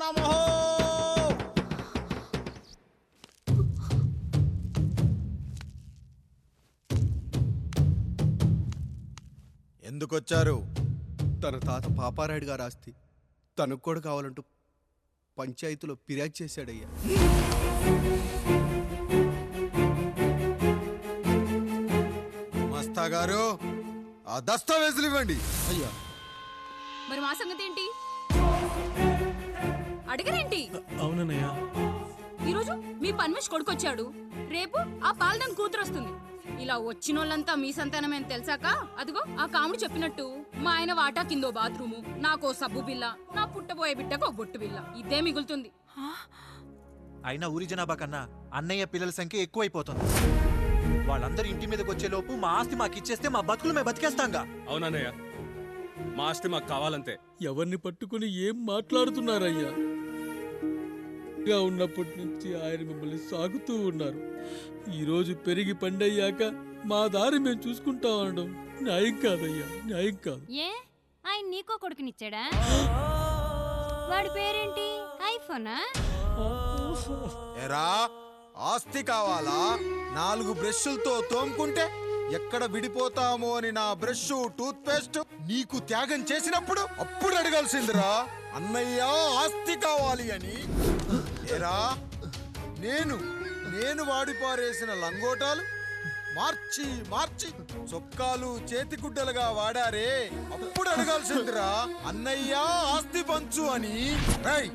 నమో. ఎందుకొచ్చారు? తన తాత పాపారాయుడు గారు ఆస్తి. తనకు కూడా కావాలంటూ పంచాయతీలో ఫిర్యాదు చేశాడయ్యా. మస్తా గారు ఆ దస్తావేజులు ఇవ్వండి. అయ్యా. మరి మా సంగతి ఏంటి? అడగరేంటి? అవునన్నయ్య. ఈరోజు మీ పన్మేష్ కొడుకొచ్చాడు. రేపు ఆ పాలదం కూతురు వస్తుంది ఇలా వచ్చినోళ్ళంతా మీ సంతానమే అని తెలిసాక అదిగో ఆ కాముడు చెప్పినట్టు మా ఆయన వాటా కిందో బాత్రూము నాకో సబ్బు బిల్ల నా పుట్టబోయే బిడ్డకు ఒక బొట్టు బిల్ల ఇదే మిగులుతుంది. అయినా ఊరి జనాభా కన్నా అన్నయ్య పిల్లల సంఖ్య ఎక్కువైపోతుంది. వాళ్ళందరూ ఇంటి మీదకి వచ్చే లోపు మా ఆస్తి మాకు ఇచ్చేస్తే మా బతుకులు మేము బతికేస్తాంగా. అవునన్నయ్య. మా ఆస్తి మాకు కావాలంతే. ఎవరిని పట్టుకుని ఏం మాట్లాడుతున్నారయ్యా? గా ఉన్నప్పటి నుంచి ఆయన మిమ్మల్ని సాగుతూ ఉన్నారు. ఈరోజు పెరిగి పండయ్యాక మా దారి మేము చూసుకుంటాం అనడం న్యాయం కాదయ్యా న్యాయం కాదు. ఏ? ఆయన నీకో కొడుకునిచ్చాడా? వాడి పేరేంటి? ఐఫోనా? ఎరా ఆస్తి కావాలా? నాలుగు బ్రష్లతో తోముకుంటే ఎక్కడ విడిపోతామో అని నా బ్రష్ టూత్ పేస్ట్ నీకు త్యాగం చేసినప్పుడు అప్పుడు అడగాల్సిందిరా. అన్నయ్య ఆస్తి కావాలి అని ఎరా నేను నేను వాడిపారేసిన లంగోటాలు మార్చి మార్చి చొక్కాలు చేతిగుడ్డలుగా వాడారే అప్పుడు అడగాల్సిందిరా. అన్నయ్య ఆస్తి పంచు అని. రేయ్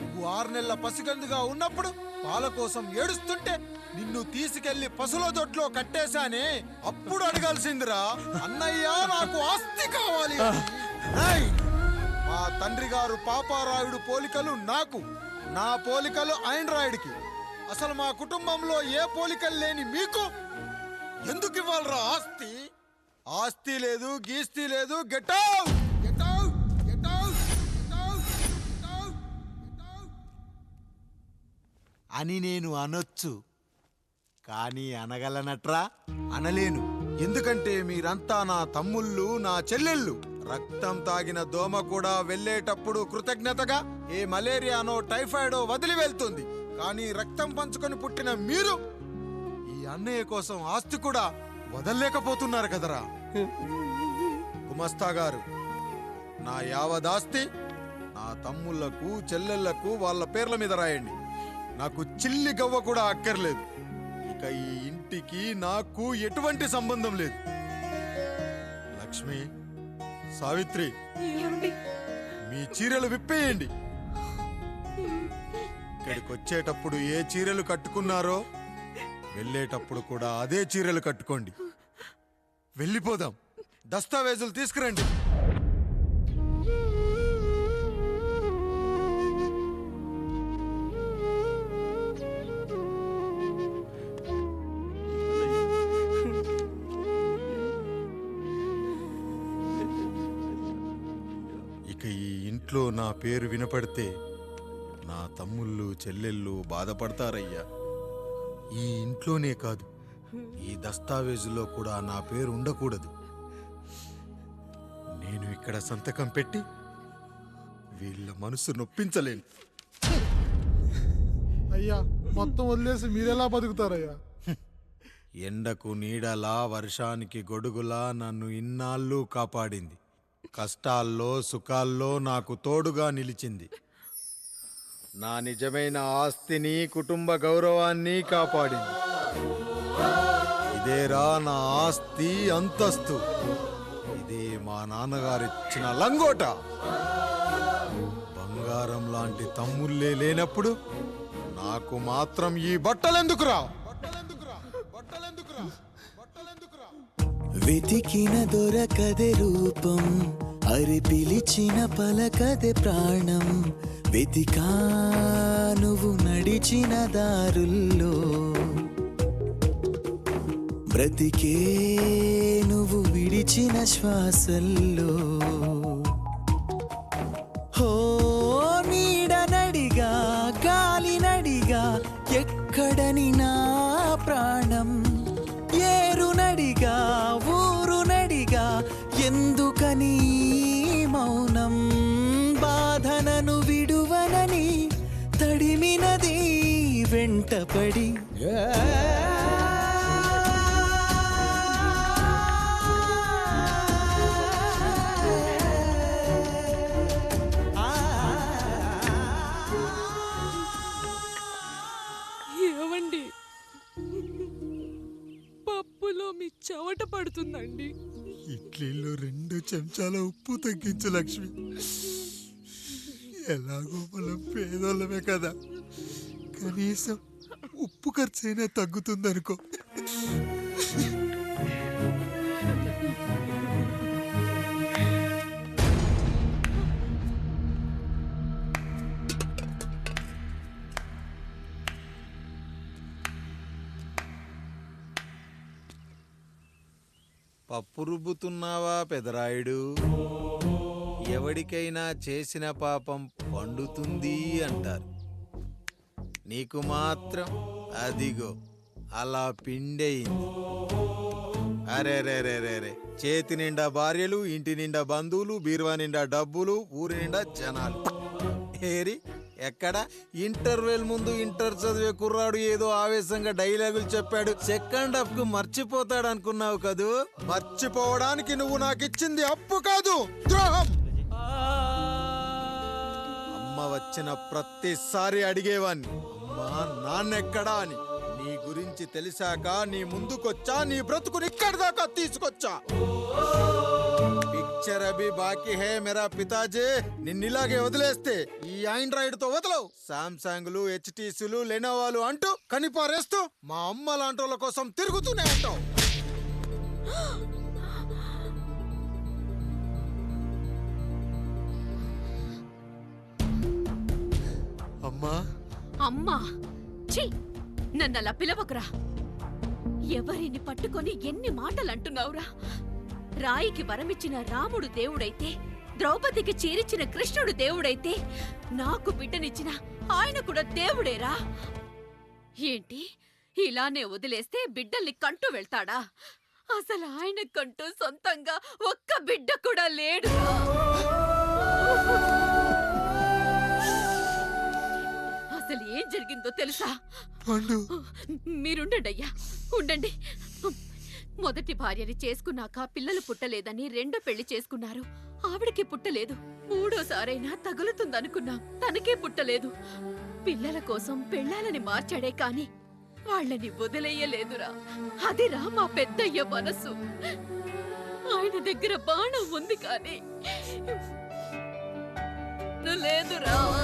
నువ్వు ఆరు నెలల పసికందుగా ఉన్నప్పుడు పాల కోసం ఏడుస్తుంటే నిన్ను తీసుకెళ్ళి పసుల దొడ్లో కట్టేశానే. అప్పుడు అడగాల్సిందిరా. అన్నయ్య నాకు ఆస్తి కావాలి మా తండ్రి గారు పాపారాయుడు పోలికలు నాకు నా పోలికలు రాయుడికి. అసలు మా కుటుంబంలో ఏ పోలికలు లేని మీకు? ఎందుకు ఇవ్వాలరా ఆస్తి? ఆస్తి లేదు గీస్తి లేదు గెటౌ అవుట్! గెట్ అని నేను అనొచ్చు. కానీ అనగలనట్రా? అనలేను. ఎందుకంటే మీరంతా నా తమ్ముళ్ళు నా చెల్లెళ్ళు. రక్తం తాగిన దోమ కూడా వెళ్ళేటప్పుడు కృతజ్ఞతగా ఏ మలేరియానో టైఫాయిడో వదిలి వెళ్తుంది. కానీ రక్తం పంచుకొని పుట్టిన మీరు ఈ అన్నయ్య కోసం ఆస్తి కూడా వదలలేకపోతున్నారు కదరా. గుమస్తా గారు నా యావదాస్తి నా తమ్ముళ్ళకు చెల్లెళ్ళకు వాళ్ళ పేర్ల మీద రాయండి. నాకు చిల్లి గవ్వ కూడా అక్కర్లేదు. ఇక ఈ ఇంటికి నాకు ఎటువంటి సంబంధం లేదు. లక్ష్మి సావిత్రి మీ చీరలు విప్పేయండి. ఇక్కడికి వచ్చేటప్పుడు ఏ చీరలు కట్టుకున్నారో వెళ్ళేటప్పుడు కూడా అదే చీరలు కట్టుకోండి. వెళ్ళిపోదాం. దస్తావేజులు తీసుకురండి. ఇంట్లో నా పేరు వినపడితే నా తమ్ముళ్ళు చెల్లెళ్ళు బాధపడతారయ్యా. ఈ ఇంట్లోనే కాదు ఈ దస్తావేజులో కూడా నా పేరు ఉండకూడదు. నేను ఇక్కడ సంతకం పెట్టి వీళ్ళ మనసు నొప్పించలేను. అయ్యా మొత్తం వదిలేసి మీరెలా బతుకుతారయ్యా? ఎండకు నీడలా వర్షానికి గొడుగులా నన్ను ఇన్నాళ్ళు కాపాడింది. కష్టాల్లో సుఖాల్లో నాకు తోడుగా నిలిచింది. నా నిజమైన ఆస్తిని కుటుంబ గౌరవాన్ని కాపాడింది. ఇదేరా నా ఆస్తి అంతస్తు. ఇది మా నాన్నగారిచ్చిన లంగోట. బంగారం లాంటి తమ్ముళ్ళే లేనప్పుడు నాకు మాత్రం ఈ బట్టలెందుకురా బట్టలెందుకురా వెతికిన దొరకదే రూపం. అరి పిలిచిన పలకదే ప్రాణం. వెతికా నువ్వు నడిచిన దారుల్లో. బ్రతికే నువ్వు విడిచిన శ్వాసల్లో. వెంటపడి. ఏవండి పప్పులో మీ చెవట పడుతుందండి. ఇడ్లీలో రెండు చెంచాల ఉప్పు తగ్గించు లక్ష్మి. ఎలాగో మనం పేదోళ్ళమే కదా. కనీసం ఉప్పు ఖర్చైనా తగ్గుతుందనుకో. పప్పు రుబ్బుతున్నావా పెదరాయుడు? ఎవడికైనా చేసిన పాపం పండుతుంది అంటారు. నీకు మాత్రం అదిగో అలా పిండయింది. అరే రే రే రే రే చేతి నిండా భార్యలు ఇంటి నిండా బంధువులు బీరువా నిండా డబ్బులు ఊరి నిండా జనాలు. ఏరి ఎక్కడ? ఇంటర్వెల్ ముందు ఇంటర్ చదివే కుర్రాడు ఏదో ఆవేశంగా డైలాగులు చెప్పాడు. సెకండ్ హాఫ్కు మర్చిపోతాడు అనుకున్నావు కదూ? మర్చిపోవడానికి నువ్వు నాకు ఇచ్చింది అప్పు కాదు ద్రోహం! అమ్మ వచ్చిన ప్రతిసారి అడిగేవాన్ని అమ్మా నాన్నెక్కడా అని. నీ గురించి తెలిసాక నీ ముందుకొచ్చా నీ బ్రతుకుని ఇక్కడి దాకా తీసుకొచ్చా? పిక్చర్ అభి బాకీ హే మేరా పితాజీ. నిన్నిలాగే వదిలేస్తే ఈ ఆండ్రాయిడ్తో వదలవు. సామ్సంగ్లు హెచ్టీసీలు లెనోవాలు అంటూ కనిపారేస్తూ మా అమ్మ లాంటోళ్ళ కోసం తిరుగుతూనే ఉంటావు. అమ్మా! ఛీ! నన్నలా పిలవకురా. ఎవరిని పట్టుకొని ఎన్ని మాటలు అంటున్నావురా రాయికి వరమిచ్చిన రాముడు దేవుడైతే ద్రౌపదికి చీరిచిన కృష్ణుడు దేవుడైతే నాకు బిడ్డనిచ్చిన ఆయన కూడా దేవుడేరా? ఏంటి? ఇలానే వదిలేస్తే బిడ్డల్ని కంటూ వెళ్తాడా? అసలు ఆయన కంటూ సొంతంగా ఒక్క బిడ్డ కూడా లేడు. అసలు ఏం జరిగిందో తెలుసా? పండు. మీరుండండి అయ్యా ఉండండి. మొదటి భార్యని చేసుకున్నాక పిల్లలు పుట్టలేదని రెండో పెళ్ళి చేసుకున్నారు. ఆవిడకి పుట్టలేదు. మూడోసారైనా తగులుతుందనుకున్నాం. తనకే పుట్టలేదు. పిల్లల కోసం పెళ్ళాలని మార్చాడే కాని వాళ్ళని వదిలేయలేదురా. అదిరా మా పెద్దయ్య మనసు. ఆయన దగ్గర బాణం ఉంది కానీ. లేదురా.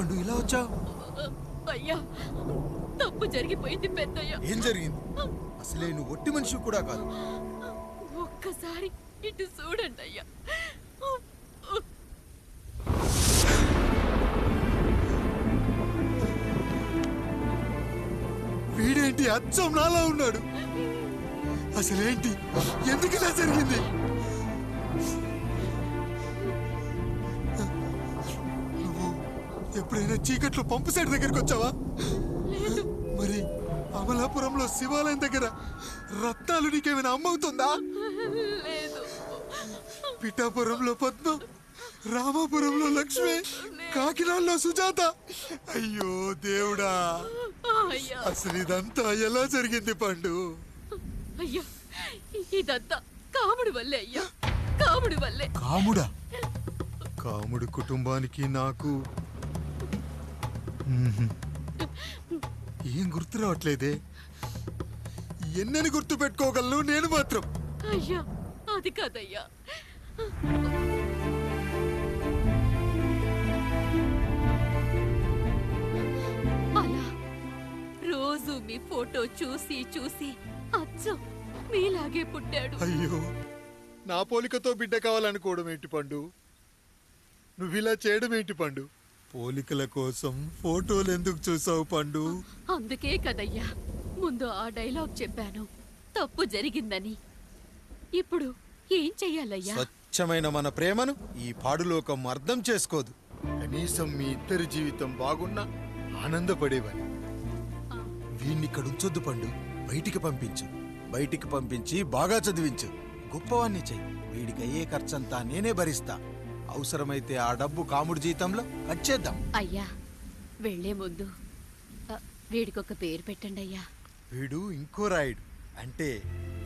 వచ్చావు? అయ్యా తప్పు జరిగిపోయింది పెద్దయ్య. ఏం జరిగింది? అసలే నువ్వు ఒట్టి మనిషి కూడా కాదు. ఒక్కసారి ఇటు చూడండి అయ్యా. వీడేంటి అచ్చం నాలా ఉన్నాడు? అసలేంటి? ఎందుకు ఇలా జరిగింది? ఎప్పుడైనా చీకట్లో పంపు సైడ్ దగ్గరికి వచ్చావా? మరి అమలాపురంలో శివాలయం దగ్గర రత్నాలు నీకేమైనా అమ్మవుతుందా? పిఠాపురంలో పద్మం రామాపురంలో లక్ష్మి కాకినాడలో సుజాత. అయ్యో దేవుడా. అయ్యా. అసలు ఇదంతా ఎలా జరిగింది పండు? అయ్యా ఇదంతా కాముడి వల్లే అయ్యా. కాముడి వల్లే. కాముడా? కాముడు కుటుంబానికి నాకు. ఏం గుర్తు రావట్లేదే? ఎన్నని గుర్తు పెట్టుకోగలను నేను మాత్రం. అయ్యా అది కాదయ్యా. అలా రోజు మీ ఫోటో చూసి చూసి అచ్చం మీలాగే పుట్టాడు. అయ్యో నా పోలికతో బిడ్డ కావాలనుకోవడం ఏంటి పండు? నువ్వు ఇలా చేయడం ఏంటి పండు? పోలికల కోసం ఫోటోలు ఎందుకు చూసావు పండు? అందుకే కదయ్యా ముందు ఆ డైలాగ్ చెప్పాను. తప్పు జరిగిందని. ఇప్పుడు ఏం చెయ్యాలయ్యా? స్వచ్ఛమైన మన ప్రేమను ఈ పాడులోకం అర్థం చేసుకోదు. కనీసం మీ ఇద్దరి జీవితం బాగున్నా ఆనందపడేవాని వీణ్ణి ఇక్కడ ఉంచొద్దు పండు బయటికి పంపించు. బయటికి పంపించి బాగా చదివించు. గొప్పవాణ్ణి చెయ్యి. వీడికి అయ్యే ఖర్చంతా నేనే భరిస్తా. అవసరమైతే ఆ డబ్బు కాముడి జీతంలో కట్ చేద్దాం అయ్యా వెళ్ళే ముందు ఆ, వీడికొక పేరు పెట్టండి అయ్యా. వీడు ఇంకో రాయుడు. అంటే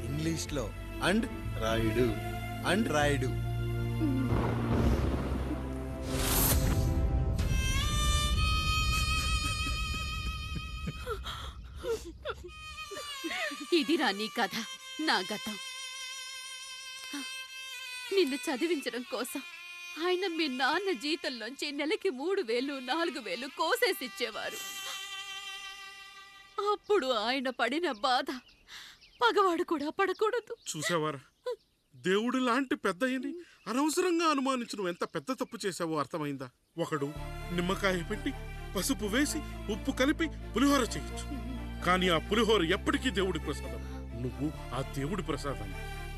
ఇంగ్లీష్లో అండ్ రాయుడు అండ్ రాయుడు. ఇదిరా నీ కథ నా గతం. నిన్ను చదివించడం కోసం. ఆయన మీ నాన్న జీతంలోంచి నెలకి మూడు వేలు నాలుగు వేలు కోసేసి ఇచ్చేవారు అప్పుడు ఆయన పడిన బాధ పగవాడు కూడా పడకూడదు. చూసావారా? దేవుడు లాంటి పెద్దయ్యని అనవసరంగా అనుమానించడం ఎంత పెద్ద తప్పు చేశావో అర్థమైందా? ఒకడు నిమ్మకాయ పెట్టి పసుపు వేసి ఉప్పు కలిపి పులిహోర చేయొచ్చు. కానీ ఆ పులిహోర ఎప్పటికీ దేవుడి ప్రసాదం. నువ్వు ఆ దేవుడి ప్రసాదం.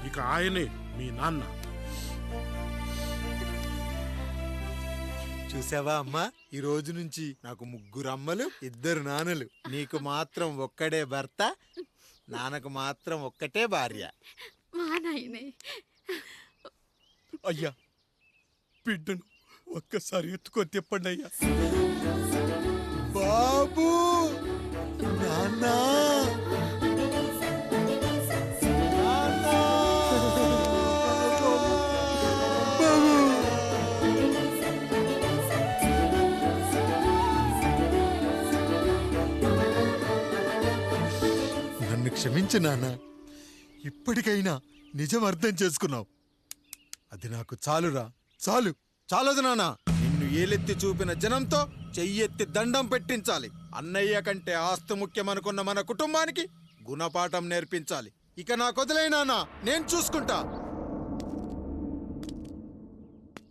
ఇక ఆయనే మీ నాన్న. చూసావా అమ్మా? ఈ రోజు నుంచి నాకు ముగ్గురు అమ్మలు ఇద్దరు నాన్నలు. నీకు మాత్రం ఒక్కడే భర్త నాన్నకు మాత్రం ఒక్కటే భార్య. మా నాయనే. అయ్యా బిడ్డను ఒక్కసారి ఎత్తుకొని తిప్పండి అయ్యా. బాబు! నాన్న! క్షమించు నాన్న. ఇప్పటికైనా నిజం అర్థం చేసుకున్నావు. అది నాకు చాలురా. చాలు. చాలదు నాన్న. నిన్ను ఏలెత్తి చూపిన జనంతో చెయ్యెత్తి దండం పెట్టించాలి. అన్నయ్య కంటే ఆస్తి ముఖ్యమనుకున్న మన కుటుంబానికి గుణపాఠం నేర్పించాలి. ఇక నా వదిలేనా నేను చూసుకుంటా.